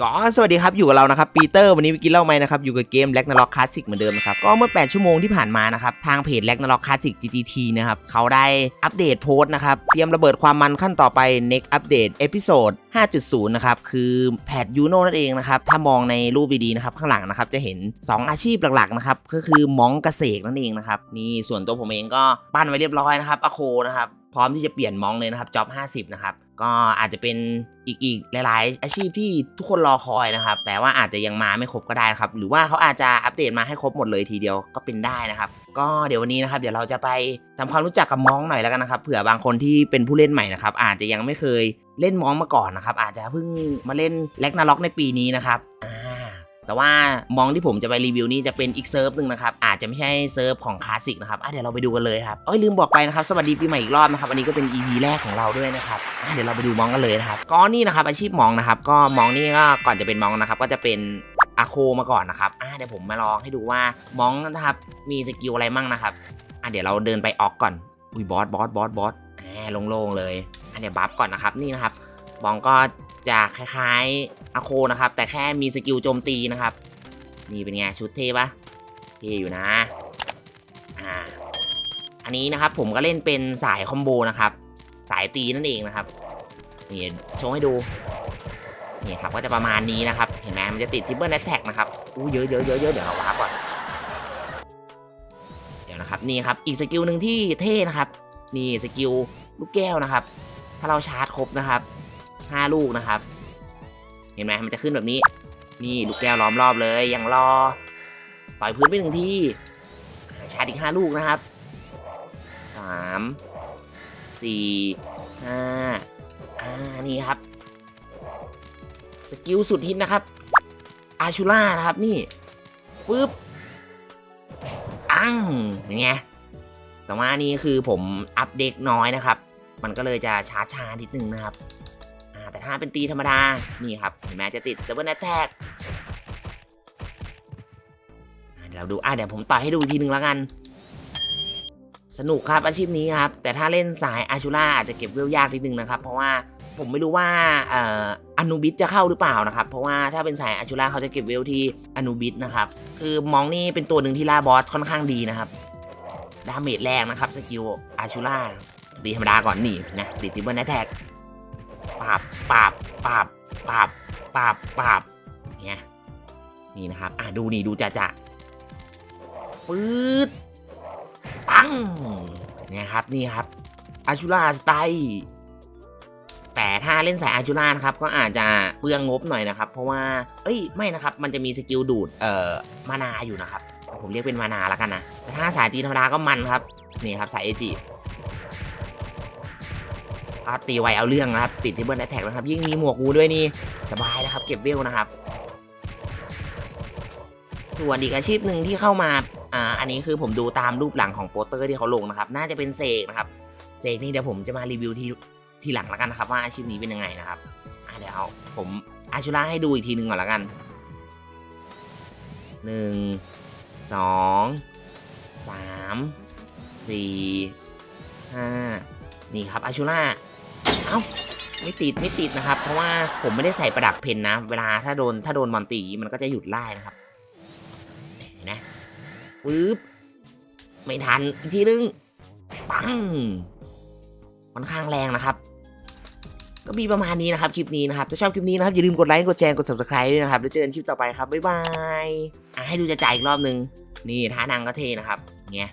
ก็สวัสดีครับอยู่กับเรานะครับปีเตอร์วันนี้ไปกินเหล้าไหมนะครับอยู่กับเกมแล็กนาล็อกคลาสสิกเหมือนเดิมนะครับก็เมื่อ 8 ชั่วโมงที่ผ่านมานะครับทางเพจแล็กนาล็อกคลาสสิก GTT นะครับเขาได้อัปเดตโพสต์นะครับเตรียมระเบิดความมันขั้นต่อไป next update episode 5.0 นะครับคือแพทยูโน่นั่นเองนะครับถ้ามองในรูปดีๆนะครับข้างหลังนะครับจะเห็น 2 อาชีพหลักๆนะครับก็คือมองกเกษตรนั่นเองนะครับนี่ส่วนตัวผมเองก็ปั้นไว้เรียบร้อยนะครับอโคนะครับ พร้อมที่จะเปลี่ยนมองเลยนะครับจ็อบ 50 นะครับ ก็อาจจะเป็นอีกอีกหลาย ๆ อาชีพที่ทุกคนรอคอยนะครับ แต่ว่าอาจจะยังมาไม่ครบก็ได้นะครับ หรือว่าเขาอาจจะอัปเดตมาให้ครบหมดเลยทีเดียวก็เป็นได้นะครับ ก็เดี๋ยววันนี้นะครับ เดี๋ยวเราจะไปทำความรู้จักกับมองหน่อยแล้วกันนะครับ เผื่อบางคนที่เป็นผู้เล่นใหม่นะครับ อาจจะยังไม่เคยเล่นมองมาก่อนนะครับ อาจจะเพิ่งมาเล่นแล็กนาล็อกในปีนี้นะครับอ่า แต่ว่ามองที่ผมจะไปรีวิวนี้จะเป็นอีกเซิร์ฟหนึ่งนะครับ อาจจะไม่ใช่เซิร์ฟของคลาสสิกนะครับเดี๋ยวเราไปดูกันเลยครับอ้ยลืมบอกไปนะครับสวัสดีปีใหม่อีกรอบนะครับอันนี้ก็เป็น EP แรกของเราด้วยนะครับเดี๋ยวเราไปดูมองกันเลยนะครับก็นี่นะครับอาชีพมองนะครับ ก็มองนี่ก็ก่อนจะเป็นมองนะครับ ก็จะเป็นอาโคมาก่อนนะครับเดี๋ยวผมมาลองให้ดูว่ามองนะครับมีสกิลอะไรมั่งนะครับเดี๋ยวเราเดินไปออกก่อนอุ้ยบอสบอสบอสบอสอ่าโล่งๆเลยอะเดี๋ยวบัฟก่อนนะครับนี่นะครับมองก็ จะคล้ายๆอาโคนะครับ แต่แค่มีสกิลโจมตีนะครับ นี่เป็นไงชุดเท่ปะเท่อยู่นะอ่าอันนี้นะครับผมก็เล่นเป็นสายคอมโบนะครับ สายตีนั่นเองนะครับนี่โชว์ให้ดูนี่ครับก็จะประมาณนี้นะครับ เห็นไหมมันจะติดทิปเปิลแอตแทกนะครับอู้เยอะเยอะเยอะเยอะเดี๋ยวเอาวาร์ปก่อนเดี๋ยวนะครับนี่ครับอีกสกิลหนึ่งที่เท่นะครับ นี่สกิลลูกแก้วนะครับ ถ้าเราชาร์จครบนะครับ ห้าลูกนะครับ เห็นไหมมันจะขึ้นแบบนี้ นี่ลูกแก้วล้อมรอบเลย ยังรอ ต่อยพื้นไปหนึ่งทีชาร์จอีกห้าลูกนะครับสามสี่ห้าอ่านี่ครับ สกิลสุดฮิตนะครับ อาชูล่านะครับนี่ปึ๊บอังอย่างเงี้ยแต่ว่านี่คือผมอัปเดตน้อยนะครับ มันก็เลยจะช้าชานิดนึงนะครับ แต่ถ้าเป็นตีธรรมดา นี่ครับ เห็นไหมจะติด Double Attack อ่าเดี๋ยวเราดู อะเดี๋ยวผมต่อยให้ดูอีกทีนึงแล้วกัน สนุกครับอาชีพนี้ครับ แต่ถ้าเล่นสายอาชูล่าอาจจะเก็บเวลยากนิดนึงนะครับ เพราะว่าผมไม่รู้ว่าอนูบิสจะเข้าหรือเปล่านะครับ เพราะว่าถ้าเป็นสายอาชูล่าเขาจะเก็บเวลที่อนูบิสนะครับ คือมองนี่เป็นตัวหนึ่งที่ล่าบอสค่อนข้างดีนะครับ ดาเมจแรงนะครับสกิลอาชูล่าตีธรรมดาก่อนนี่นะติดทิบเบิลแท็ก ปาบปาบปาบปาบปาบปาบเนี่ยนี่นะครับ อะดูนี่ดูจะจะปื๊ดปังเนี่ยครับนี่ครับอาชูล่าสไตล์แต่ถ้าเล่นสายอาชูล่านะครับก็อาจจะเปลืองงบหน่อยนะครับ เพราะว่า เอ้ยไม่นะครับ มันจะมีสกิลดูดเอ่อมานาอยู่นะครับ ผมเรียกเป็นมานาแล้วกันนะแต่ถ้าสายตีธรรมดาก็มันครับนี่ครับสายเอจิ ก็ตีไวเอาเรื่องนะครับ ติดที่เบิร์นแท็กนะครับ ยิ่งมีหมวกงูด้วยนี่สบายนะครับ เก็บเวลนะครับ ส่วนอีกอาชีพหนึ่งที่เข้ามา อ่า อันนี้คือผมดูตามรูปหลังของโปสเตอร์ที่เขาลงนะครับ น่าจะเป็นเสกนะครับ เสกนี่เดี๋ยวผมจะมารีวิวทีทีหลังแล้วกันนะครับ ว่าอาชีพนี้เป็นยังไงนะครับ อ่าเดี๋ยวผมอาชูราให้ดูอีกทีหนึ่งก่อนแล้วกันหนึ่งสองสามสี่ห้านี่ครับอาชูล่า อ้าไม่ติดไม่ติดนะครับ เพราะว่าผมไม่ได้ใส่ประดับเพนนะ เวลาถ้าโดนถ้าโดนมอนตีมันก็จะหยุดไล่นะครับนไหมปึ๊บไม่ทันอีกทีนึงปังค่อนข้างแรงนะครับ ก็มีประมาณนี้นะครับคลิปนี้นะครับถ้าชอบคลิปนี้นะครับอย่าลืมกดไลค์กดแชร์กด subscribe ด้วยนะครับแล้วเจอกันคลิปต่อไปครับบ๊ายบายให้ดูจะจ่ายอีกรอบนึงนี่ท่านางก็เทนะครับเงี้ย